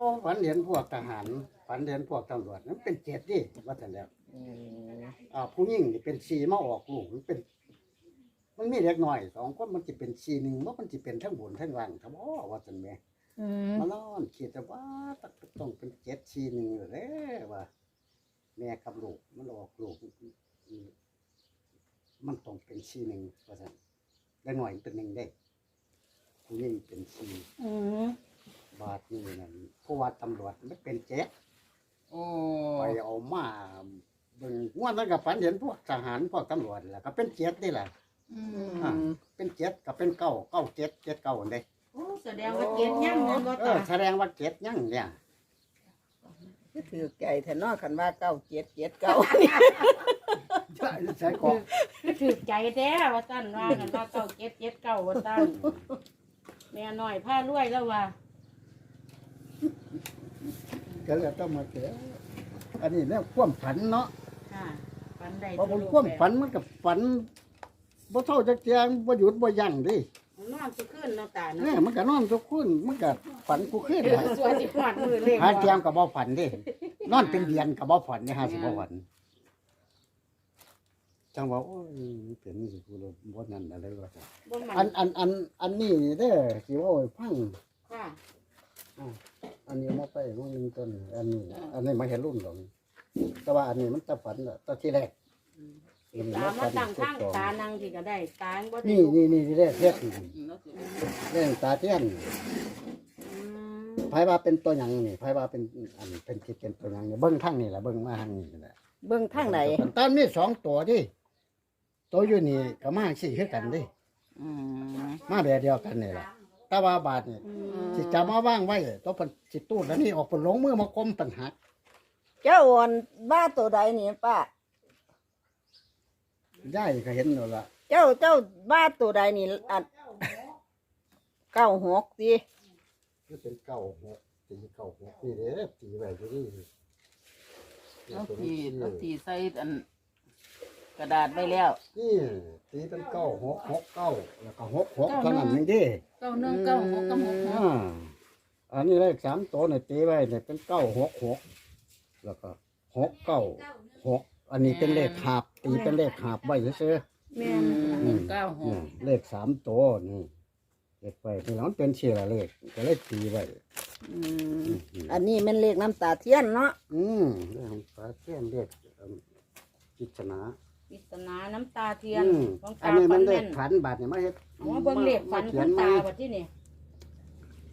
โอ้ฝันเห็นพวกทหารฝันเห็นพวกตำรวจมันเป็นเจ็ดดิว่าแต่นแล้วอืมอ่าผู้หญิงนี่เป็นสีมาออกลูกมันเป็น มันมีเล็กน้อยสองคนมันจะเป็นสีหนึ่งว่ามันจะเป็นทั้งบนทั้งล่างครับอ๋อว่าสันแหม่อืมมาล้อนคิดแต่ว่าต้องเป็นเจ็ดสีหนึ่งเลยว่า แม่กับลูกมันออกลูกอืมมันต้องเป็นสีหนึ่งว่าสันเล็กน้อยเป็นหนึ่งได้ผู้หญิงเป็นสีอืม บาทนี่นั่นผู้ว่าตำรวจมันเป็นเจ็ดโอ้ไปเอามาเบิ่งงวดนั้นก็ฝันเห็นพวกทหารพวกตำรวจแหละก็เป็นเจ็ดนี่แหละอือ่ามเป็นเจ็ดก็เป็นเก้าเก้าเจ็ดเจ็ดเก้าเด้โอ้แสดงว่าเก็บยังเงินบ่เอตาอแสดงว่าเจ็ดยังเนี่ยก็ถือไก่แทนนอคันว่าเก้าเจ็ดเจ็ดเก้าใช่ใช่ก็คือถือใจแท้ว่าตั้นว่ากันว่าเก้าเจ็ดเจ็ดเก้าว่าตั้นแม่น้อยผ้ารวยแล้วว่า ก็เลยต้องมาเจออันนี้เนี่ยความฝันเนาะค่ะฝันใดเพราะผมความฝันมันกับฝันบ่เท่าจักเจียงบ่หยุดบ่ยั้งดินอนสิขึ้นเนาะตาเนี่ยเนาะมันก็นอนทุกคืนมันก็ฝันกูคืนเดือดสวยสิหอดมือเลยหาเจียงก็บ่ฝันดินอนเป็นเดือนก็บ่ฝันนี่ฮะสิบ่ฝันจังว่าโอ้ยมันเป็นสิกูเลยบ่นั่นอะไรว่าซั่นบ่มัอันนอันอันอันนี้เด้อสิเว่าให้ฟังค่ะ อันนี้มาไปรุ่นหนึงต้นอันนี้ อันนี้มาเห็นรุ่นหรอกแต่ว่าอันนี้มันจะฝันอะตอนที่แรกอันนี้ตามาฝันตั้งข้างที่สอตานั่งที่ก็ได้ตาบ่ได้นี่นี่นี่ที่แรกเรียกเรื่องตาเทียนอืมไผว่าเป็นตัวหยังนี่ไผว่าเป็นอันเป็นคิดเป็นตัวหยังนี่เบิ้งทางนี่แหละเบิ้งมาทางนี้แหละเบื้องทางไหนตอนนี้สองตัวดิตัวอยู่นี่ก็มาสี่คือกันดิอืมมาแบบเดียวกันนี่แหละแต่ว่าบาทนี่อืมสิจะมาว่างไว้ตัวเป็นสิตูดแล้วนี่ออกเป็นลงมือมากลมปัญหาเจ้าอ่อนบ้าตัวใดนี่ป้า ย่ายก็เห็นแล้วล่ะเจ้าเจ้าบ้าตัวใดนี่อันเก้าหกสิคือเป็นเก้าหกตีเก้าหกนี่เด้อตีไว้ที่นี่ เอาตีเอาตีใส่อัน กระดาษไว้แล้วนี่ตีเป็นเก้าหกหกเก้าแล้วก็หกหกเท่านั้นเองดิเก้าหนึ่งเก้าหกกับหกหกอ่าอันนี้เลขสามตัวเนี่ยตีไว้เนี่ยเป็นเก้าหกหกแล้วก็หกเก้าหกอันนี้เป็นเลขหาบตีเป็นเลขหาบไว้เฉยแม่นหนึ่งเก้าหๆนี่กเลขสามตัวนี่เลขไปที่หลังเป็นเชียร์เลขก็เลขตีไว้อืมอันนี้แมันเลขน้ำตาเทียนเนาะอืมเรื่องของฟ้าเทียนเรียกเอิ่มกิจนา ปริศนาน้ำตาเทียนอืมของอัตานนี้ฝัมันนเลแม่ขนขันบาทเนี่ยมาเฮ็ดอ๋อเบิ่งเลขฝันมาเขีคุยนณไหมตาบัดที่นี่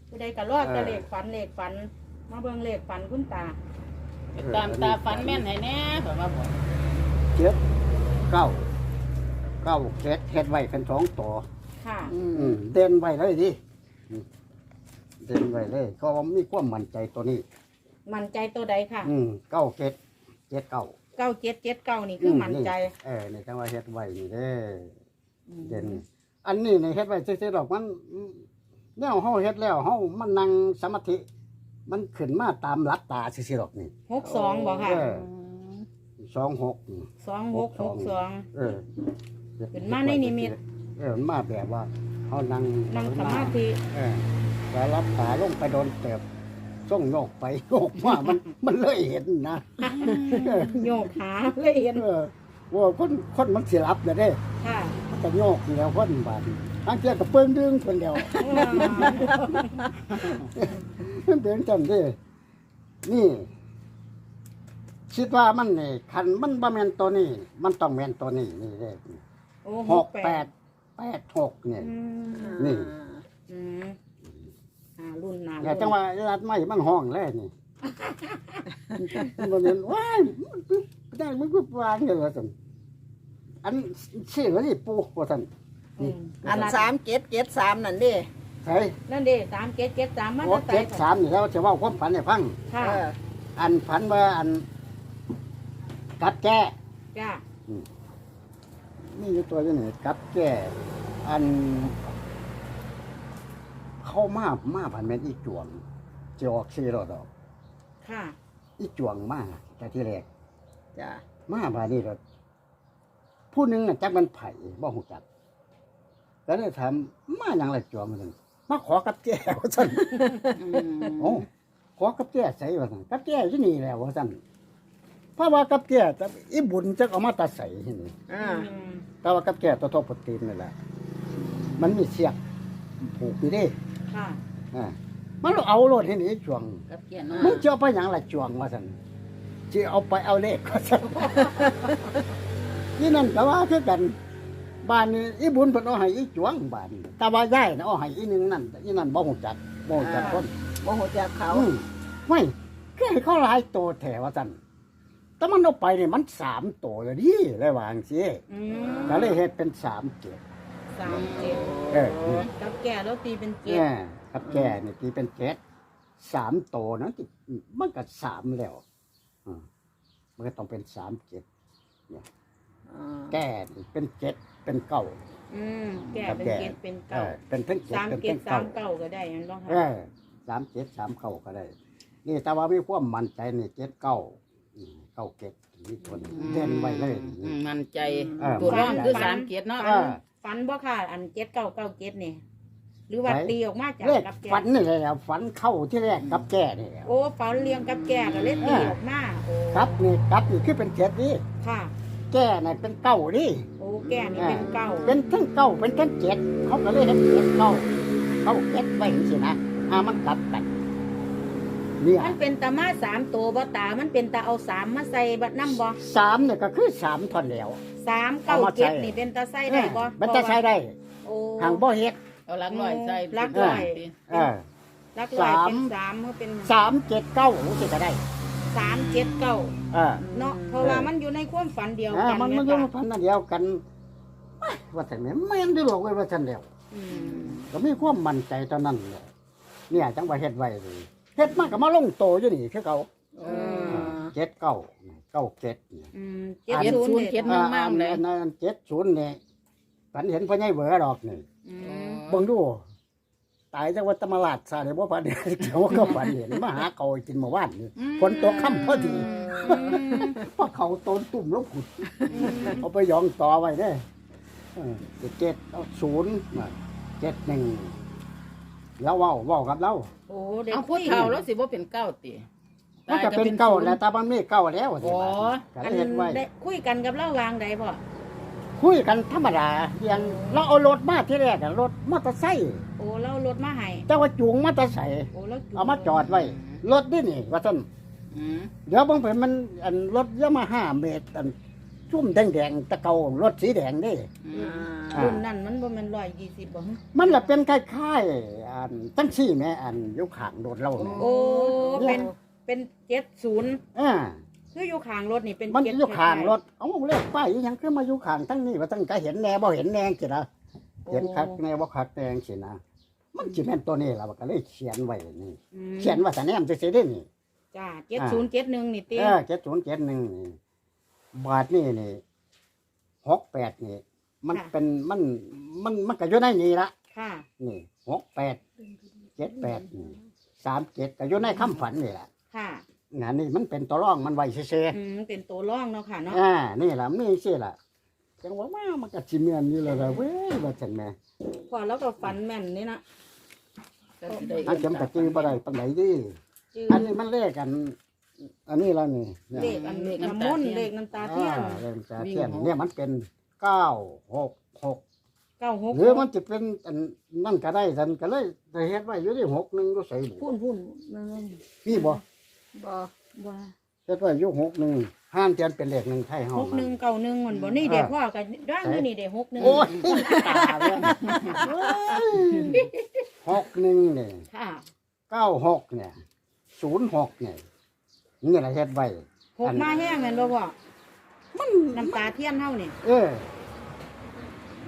ผู้ใดก็รอดแต่เออ เลขฝันเลขฝัน มาเบิ่งเลขฝันคุณตาไปตามตาฝันแม่นให้แน่แบบว่าบอกเจ็ดเก้าเก้าเจ็ดเฮ็ดไว้เป็นสองตัวค่ะอือืมมเด่นไว้เลยดิอืมเด่นไว้เลยก็ว่ามีความมั่นใจตัวนี้ มั่นใจตัวใดค่ะ อืมเก้าเจ็ดเจ็ดเก้า เก้าเจ็ดเจ็ดเก้านี่คือมั่นใจ เออนี่จังว่าเฮ็ดไว้นี่เด้ออืมเด่นอันนี้ในเฮ็ดไว้ซื่อๆดอกมันแนวเฮาเฮ็ดแล้วเฮามันนั่งสมาธิ มันขึ้นมาตามหลักตาซื่อๆดอกนี่หกสองบ่ค่ะเออสองหกนี่สองหกหกสอง เออขึ้นมาในนิมิต เออมันมาแบบว่าเฮานั่งนั่งสมาธิ เออแต่รับตาลงไปโดนเติบ ส่งโยกไปโยกมามันมันเลยเห็นนะโยกขาเลยเห็นเออว่าคนคนมันสิรับเลยเด้ค่ะมันก็โยกนี่แล้วคนบาดทางเที่ยก็เปิ้งดึงคนเดียวมันเป็นจังเด้นี่คิดว่ามันนี่คันมันบ่แม่นตัวนี้ มันต้องแม่นตัวนี้นี่เด้โอ้หกแปดแปดหกเนี่ยอืมนี่อืมอ่า รุ่นหนาแต่จังว่ารัดไม้มันห้องแล้วนี่ มันบ่เห็นว้ายมันได้มันก็วางเลยว่าซั่นอันชื่อว่านี่ปูว่าซั่นอืมอันสามเจ็ดเจ็ดสามนั่นเดิใช่นั่นเด้สามเจ็ดเจ็ดสามมาโอ้ตั้งแต่เจ็ดสามนี่แล้วจะเว่าความฝันให้ฟังค่ะเอออันฝันว่าอันกัดแก้จ้านี่อยู่ตัวอยู่นี่กัดแก้อัน เข้ามามาผ่านแม่นอีจวงจะออกชื่อรอดอก ค่ะ อีจวงมาแต่ที่แรกจ้ะมาบาดนี้ก็ผู้หนึงน่ะจักมันไผ่บ่ฮู้จักก็เลยถามมาหยังล่ะจวงมันซั่นมาขอกับแก้ว่าซั่น อืมโอ้ขอกับแก่ใส่ว่าซั่นกับแก่อยู่นี่แหละว่าซั่นเพราะว่ากับแก่จะอีบุญจะเอามาตาใส่ที่นี่อ่าอืมแต่ว่ากับแก่ตัวทอปตีนนี่แหละมันมีเสียกผูกอยู่เดิ ค่ะ อ่ามันเอาโลดที่นี่จวง กับแก่น้อยมึงจะเอาไปหยังล่ะจวงว่าซั่นจะเอาไปเอาเลขว่าซั่นนี่นั่นก็ว่าคือกันบ้านนี้อีบุญเพิ่นเอาให้อีจวงบ้านนี้แต่ว่ายายน่ะเอาให้อีหนึงนั่นอีนั่นบ่ฮู้จักบ่ฮู้จักคนบ่ฮู้จักเขาอืมไม่คือให้เขาหลายโตแถว่าซั่นแต่มันเอาไปนี่มันสามโตเลยดิเลยว่าจังซี่อืมก็เลยเฮ็ดเป็นสามเจ็ด สามเจ็ดเออกับแก่แล้วตีเป็นเจ็ดเนี่ยกับแก่นี่ตีเป็นเจ็ดสามโตนะที่มันก็สามแล้วอืมมันก็ต้องเป็นสามเจ็ดอ่าแก่นี่เป็นเจ็ดเป็นเก้าอืมแก่เป็นเจ็ดเป็นเอเก้าอเป็นทั้งเจ็ดสามเป็นเจ็ทั้ดงสาเก้า มเก้าก็ได้ยันบ้างเอค่ะอสามเจ็ดสามเก้าก็ได้ นี่แต่ว่ามีความมั่นใจนี่เจ็ดเก้าอืมเก้าเจ็ดนี่ตัวนี้เด่นไว้เลย อืมมั่นใจเออ ตัวร่องคือฝันสามเกียรติเนาะ เออ ฝันบ่ค่ะ อันเจ็ดเก้าเก้าเจ็ดนี่หรือว่าไหน ตีออกมาจากเลขกับแก่ฝันนี่แหละฝันเข้าที่แรกกับแก่นี่แหละ โอ้ฝันเรียงกับแก่ก็เลยตีออกมาโอ้ครับนี่ครับนี่คือเป็นเจ็ดนี่ค่ะ แก่นี่เป็นเก้านี่โอ้แก่นี่เป็นเก้าเป็นทั้งเก้าเป็นทั้งเจ็ดเขาก็เลยเห็นเจ็ดเก้าเก้าเจ็ดไปสินะอ่ามันกลับกัน เนี่ยมันเป็นตามาสามตัวบ่ตา มันเป็นตาเอาสามมาใส่บัดน้ำบ่สามเนี่ยก็คือสามท่อนแล้วสามเก้าเอามาใส่เจ็ดนี่เป็นตาใส่ได้บ่มันจะใช้ได้โอ้ห่างบ่เฮ็ดเอาหลักร้อยใส่หลักร้อยเออลักลอยสามเป็นสามเขาเป็นสามเจ็ดเก้าสิก็ได้สามเจ็ดเก้าเออเนาะเพราะว่ามันอยู่ในความฝันเดียวเออกันมันมันอแยู่พันนั่นเดียวกันเอ้ยว่าแต่แม่นแม่นได้หรอกเว้ยว่าฉันเดียวอืมก็มีความมั่นใจตอนนั้นแหละเนี่ยจังว่าเฮ็ดไว้เลย เฮ็ดมันก็มาลงโตอยู่นี่คือเก่าเออเจ็ดเก้าเก้าเจ็ดนี่ อืมเจ็ดเจ็ดศูนย์ศูนย์เนี่ยเจ็ดอ่ามากๆเลยอันนั้นเจ็ดศูนย์นี่ฝันเห็นพ่อใหญ่เหวอดอกนี่อืมเบิ่งดู ตายจากวัดตำราดซาเลยบ่ฝันเห็นเกี่ยวก็ฝันเห็นมาหาเก่ากินเมื่อวานนี่ ฝนตกค่ำพอดีอืมพอเขาโตนตุ่มลงขุด เอาไปยองต่อไว้เด้เออเจ็ดเอาศูนย์มาเจ็ดหนึ่ง แล้วเว้าเว้ากับเรา โอ้เด็กเอาพูดเท่าแล้วสิว่าเป็นเก้าติมันก็เป็นเก้าแล้วแต่มันไม่เก้าแล้วสิโอ้ก็อัเลยเฮ็ดไว้นได้คุยกันกับเล่าวางใดพ่อคุยกันธรรมดาอย่างเราเอารถมาที่แรกอะรถมอเตอร์ไซค์โอ้เล่ารถมาให้แต่ว่าจูงมอเตอร์ไซค์โอ้แล้วจูงเอามาจอดไว้ รถนี่นี่ว่าซั่นอืมเดี๋ยวบางเพิ่นมันอันรถยามาฮ่าเมตรอัน ชุ่มแดงๆตะเการถสีแดงนี่อือ่มารุ่นนั้นมันบ่แม่นร้อยยี่สิบบ่ฮะมันละเป็นคล้ายๆอันตั้งซี่แม่อันอยู่ข้างรถเราเนี่ยโอ้เป็นเป็นเจ็ดศูนย์อ่าคืออยู่ข้างรถนี่เป็นมันเจ็ดอยู่ข้างรถเอ้าเรียกป้ายอีหยังคือมาอยู่ข้างทั้งนี้ว่าตั้งก็เห็นแน่บ่เห็นแน่สินะเห็นคักแน่บ่คักแน่สินะมันสิแม่นตัวนี้ล่ะก็เลยเขียนไว้นี่ อืมเขียนว่าแต่แนมซื่อๆเด้นี่ จ้าเจ็ดศูนย์เจ็ดหนึ่งนี่เตี้เอยอ7071นี่ บาทนี่นี่68นี่ มันค่ะ เป็นมันมันมันก็อยู่ในนี้ละค่ะนี่68 78นี่37ก็อยู่ในคำฝันนี่ล่ะค่ะงานนี้มันเป็นตัวร่องมันไว้ซื่อๆอืมเป็นตัวร่องเนาะค่ะเนาะอ่านี่ล่ะมีสิล่ะจังว่ามามันก็สิเมียนอยู่แล้วล่ะเว้ยว่าจังแม่พอแล้วก็ฝันแม่นนี่นะก็สิได้อันจำกะจือบ่ได้ปานไหนดิจืออันนี้มันเลขกัน อันนี้แล้วนี่เนี่ยเลขอันเลขน้ำมนต์เลขน้ำตาเทียนอ่าเลขตาเทียนเนี่ยมันเป็นเก้าหกหกเก้าหกหรือมันจะเป็นอันนั่นก็ได้ท่านก็เลยได้เฮ็ดไว้อยู่ที่หกหนึ่งก็ใส่บุพุ่นพุ่นนั่นนี่บ่บ่บ่เฮ็ดไว้อยู่หกหนึ่งห้ามเทียนเป็นเลขหนึ่งไทยเฮาหกหนึ่งเก้าหนึ่งมันบ่นี่เด็กพ่อกันด้านนี่นี่เด็กหกหนึ่งโอ้ยตาเว้ยหกหนึ่งเนี่ยค่ะเก้าหกเนี่ยศูนย์หกเนี่ย นี่แหละเฮ็ดไว้หกมาแห้งแม่นบ่พ่อมันน้ำตาเทียนเฮานี่เออ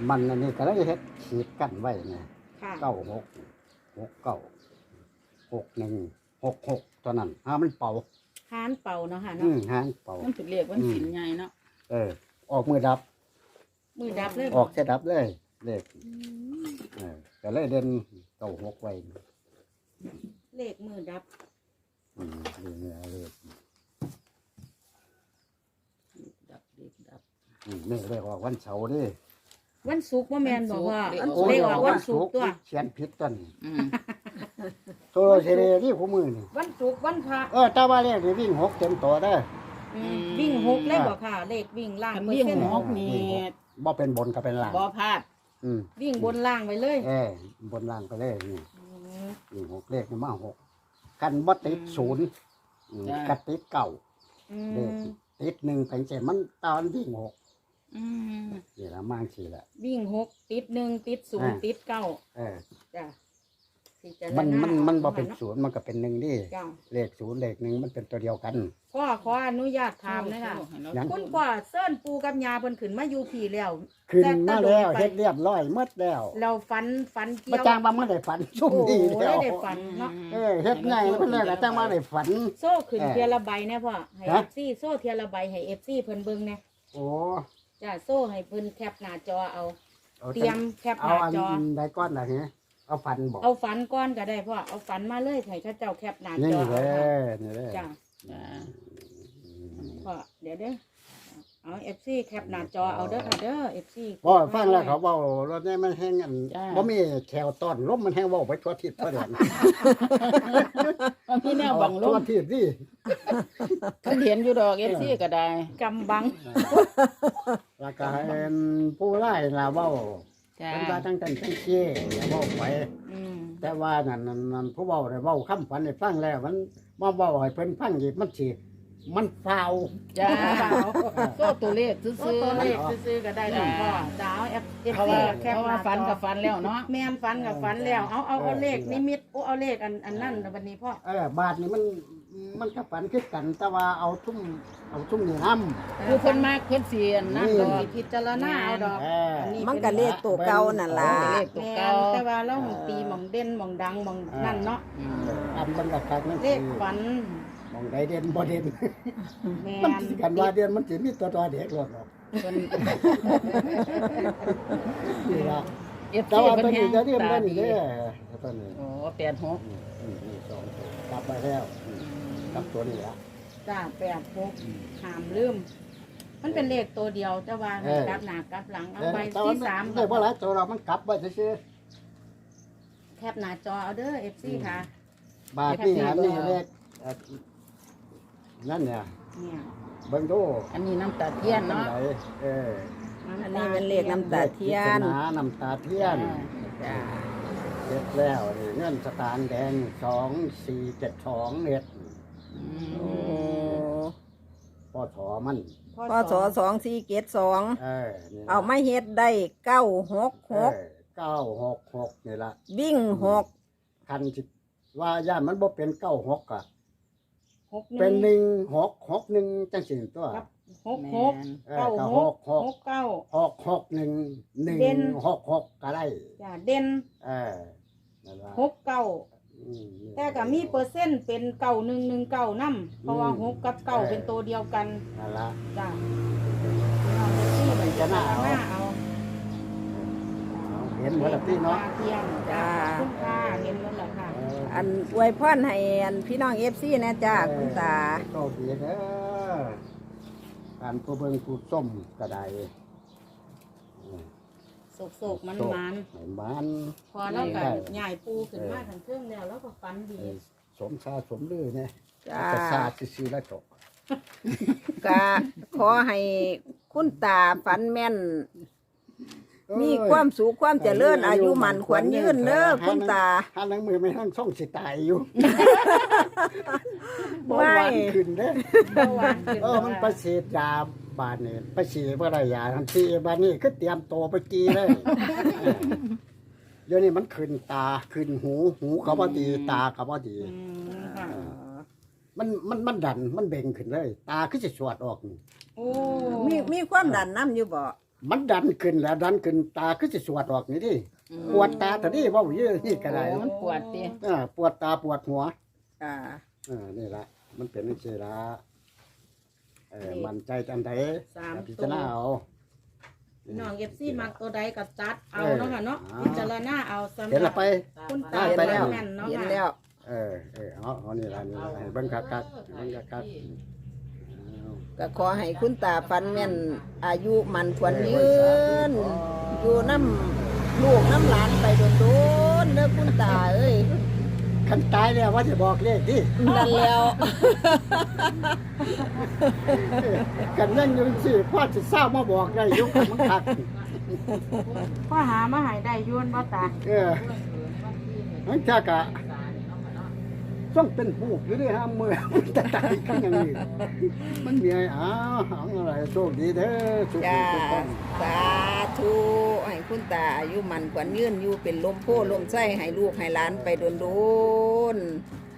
มันอันนี้ก็เลยเฮ็ดขีดกันไว้ไงค่ะเก้าหกหกเก้าหกหนึ่งหกหกตอนนั้นห้ามันเป่าหานเป่าเนาะค่ะอืเนาะมห้างเป่า มันเป็นเรียกวันสินใหญ่เนาะเออ ออกมือดับ มือดับเลยออกจะดับเลยเลขเออก็เลยเด่นเก้าหกไว้เลขมือดับ อืมนี่เนี่ยเลขดับเด็กดับอืมนี่เลขออกวันเสาร์นี่วันศุกร์บ่แม่นบ่พ่อวันศุกร์เลขออกวันศุกร์ตัว เขียนผิดต้นอืมโซโลเซเรที่คู่มือนี่วันศุกร์วันพระเออแต่ว่าเลขนี่วิ่งหกเต็มตัวได้อ อืมวิ่งหกเลยบ่ค่ะ เลขวิ่งล่างคันเปอร์วิ่งเซ็นต์หกนี่บ่เป็นบนก็เป็นล่างบ่พลาดอืมวิ่งบนล่างไปเลย เออบนล่างไปเลยนี่อืมวิ่งหกเลขนี่มาหก กันบ่ติดศูนย์อืมกัติดเก่าอืเลขมติดหนึ่งเป็นเจ็ดมันตอนวิ่งหกอืมนี่ละมางสีละ วิ่งหกติดหนึ่งติดศูนย์อ่า ติดเก้าเออ จ้ะ สิจะมันมันมันบ่าเป็นศูนย์มันก็เป็นหนึ่งดิจ้ะเลขศูนย์เลขหนึ่งมันเป็นตัวเดียวกัน พ่อขออนุญาตถามนะคะยัง คุณพ่อเซิ้นปูกับยาเพิ่นขึ้นมาอยู่พี่แล้ว ขึ้นมาแล้วแต่เฮ็ดเรียบร้อยหมดแล้วเราฝันฝันเกี่มายวจ้างมาเมื่อได้ฝันชุ่มโอ้โหดีได้แล้วได้ฝันเนาะเออเฮ็ดง่ายแล้วเพิ่นแล้วก็จ้างมาได้ฝัน โซ่ขึ้นเออเทียละใบเนี่ยพ่อให้ฮะเอฟซีโซ่เทียละใบให้เอฟซีเพิ่นเบิ่งเนี่ยโอ้จ้ะโซ่ให้เพิ่นแคปหน้าจอเอา อาเตรียมแคปหเอาน้าอันจอใดก้อนน่ะฮะ เอาฝันบอกเอาฝันก้อนก็ได้พ่อเอาฝันมาเลยให้เขาเจ้าแคปหน้านี่จอเด้เอาค่ะอนี่เด้อจ้ะจ้าพ่อเดี๋ยวเด้อเอาเอฟซีแคปหน้าจอเอาเด้อค่ะเด้อเอฟซีบ่ฟังแล้วเขาเว้ารถนี้มันแห้งอันบ่มีแถวต้อนลมมันแห้งเว้าไปทั่วทิศทั่วแดนมันมีแนวบังลทั่วมทิศนี่เพิ่นเห็นอยู่ดอก FC ก็ได้ กำบัง แล้วก็ให้ผู้ไล่ล่ะเว้า จ้าเป็นว่าทั้งทั้งทั้งเชี่ยอย่าเว้าไป อืมแต่ว่านั่นนั่นนั่นผู้เว้าได้เว้าคำฝันให้ฟังแล้ว มันมาเว้าให้เพิ่นฟังอีกมันสิมันฟาว จ้าโซ่ตัวเลขซื่โอ้อตัวเลขๆซื้อๆก็ได้ดอกพ่อจ้าเอาเอฟเอฟเพราะซีว่าแคปเพราะหว่าน้าฟันจกับอฟันแล้วเนาะ แม่นฟันกับฟันแล้ว เอาเอาเอาเลขนิมิตโอ้เอาเลขอันอันนั่นวันนี้พ่อ เออบาทนี่มัน มันก็ฝันคือกัน แต่ว่าเอาทุ่มเอาทุ่มนี่น้ำ คือเพิ่นมากเพิ่นเสียนนั่นนี่ดต้อองกสิพิจารณาเอาดอกเอออันนี้มันก็เลขตัวเก่านั่นล่ะเลขตัวแม่เก่านแต่ว่าเราตีหมองเด่นหมองดังหมองนั่นเนาะอืมอันมันกับคักนั่นเลขฝันมองได้เด่นบ่เด่นแม่มันนสิกันว่าเด่นมันสิมีตัวตัวเด็กหลดหรอกเพิ่นนี่ล่ะ FC แต่ว่าเพิ่ตัวนแฮนี้งจะเรียนตาได้ดีนี่เด้อตัวนี้โอ้86อืมอืมนี่สองตัวกลับไปแล้วอืม กลับตัวนี้ละ จ้าแปดหกหามลืม มันเป็นเลขตัวเดียวแต่ว่าให้กลับหน้ากลับหลังเอาไปแต่ว่าที่สามได้บ่หลายตัวเรามันกลับไว้ซื่อแคปหน้าจอเอาเด้อเอฟซีค่ะ ๆบาทนี่อันนี้เลขเอ่อนั่นเนี่ยเนี่ยเบิ่งดูอันนี้น้ำตาเทียนเนาะอัไหเอออันนี้เป็นเลขน้ำตาเทียนเลขปริศาน้ำตาเทียน จ้า เสร็จแล้วนี่เงินสตางค์แดงสองสี่เจ็ดสองเอ็ดอื โอ้มปอถอมัน พศสองสี่เกตสองเออนี่ล่ะเอามาเฮ็ดได้เก้าหกหกเออเก้าหกหกนี่ละวิ่งหกคันจิว่าย่านมันบ่เป็นเก้าหกอะหกหเป็นหนึ่งนึ่งหกหกหนึ่งจังสิตัวครับหกแม่หกนเออเก้าก็หหกกหกหกเก้า หกหกหนึ่งหนึ่งเด่น หกหกก็ได้จ้าเด่นเออนั่นล่ะหกเก้าอืมนี่ แต่ก็มีเปอร์เซ็นต์เป็นเก้าหนึ่งหนึ่งเก้านํเพราะว่าอืมหกกับเก้าเออเป็นตัวเดียวกันนั่นละจ้าเอาเอฟซีไปจะหน้าเอาเอาเอาเห็นหมดแล้วพี่เนาะเทียมจ้าขอบคุณค่ะเห็นหมดแล้วค่ะเอออันอวยพรให้อันพี่น้องเอฟซีนะจ้าคุณตาโชคดีเด้อการผู้เบิ่งผู้ส้มก็ได้ โศกๆมันมันให้มันพอแล้วก็ได้ใหญ่ปูขึ้นมาทั้งเครื่องแล้วแล้วก็ฟันดีให้สมชาสมลือเนี่ยจ้ากระซาซื่อๆแล้วจบก็ขอให้คุณตาฝันแม่น มีความสุขความเจริญอายุมันขวัญยืนเด้อคุณตาห้านังมือไม่ทั้งช่องสิตายอยู่ไม่บ่หวานขึ้นเด้อเมื่อวานขึ้นเออมันไปฉีดยา บานนี่ไปฉีดบ่ได้ยาทันทีบานนี้คือเตรียมตัวไปกีเลย เดี๋ยวนี้มันขึ้นตาขึ้นหูหูเขาบ่ดีตาเขาบ่ดี อืมค่ะมันมันมันดันมันเบ่งขึ้นเลย ตาคือสิสวดออกนี่โอ้มีมีความดันน้ำอยู่บ่มันดันขึ้นแล้วดันขึ้นตาคือสิสวดออกนี่ดิปวดตาแต่นี่เว้าเยอะนี่ก็ได้โอ้มันปวดติเออปวดตาปวดหัวอ่าเออนี่ละมันเป็นนี่สิละ เออมันใจจังไดสามพิตัจารณาวเอา พี่น้องเอฟซีมักตัวใดก็จัดเอาเออเนาะค่ะเนาะอ่าพิจารณาเอาสำหเห็นรัละบ ไป คุณตาได้ไปแล้วแม่นเนาะเห็นค่ะแล้ว เออเออเอาเอานี่ละนี่ละให้เบิ่งคักคักๆเบิ่งคักคักๆเอาก็ขอให้คุณตาฝันแม่น อายุมันขวัญยืน อยู่น้ำลูกน้ำหลานไปโดนๆเด้อคุณตาเอ้ย คันตายแล้วว่าจะบอกเลขดินั่นแล้วกันยังอยู่สิพ่อจะเศร้ามาบอกได้อยุคมันคักพ่อหามาใหายได้อยุ่นบ่ตาเออมันจะกะ ต้องเป็นผูกอยู่ด้วยฮะมือมันจะตายกันอย่างนี้มันมีอะไรอ้าวเอาอะไรโชคดีเด้อสุขจ้าสุขคนสาธุให้คุณตาอายุมันขวัญยืนอยู่เป็นลมโพลมไส้ให้ลูกให้หลานไปโดนๆ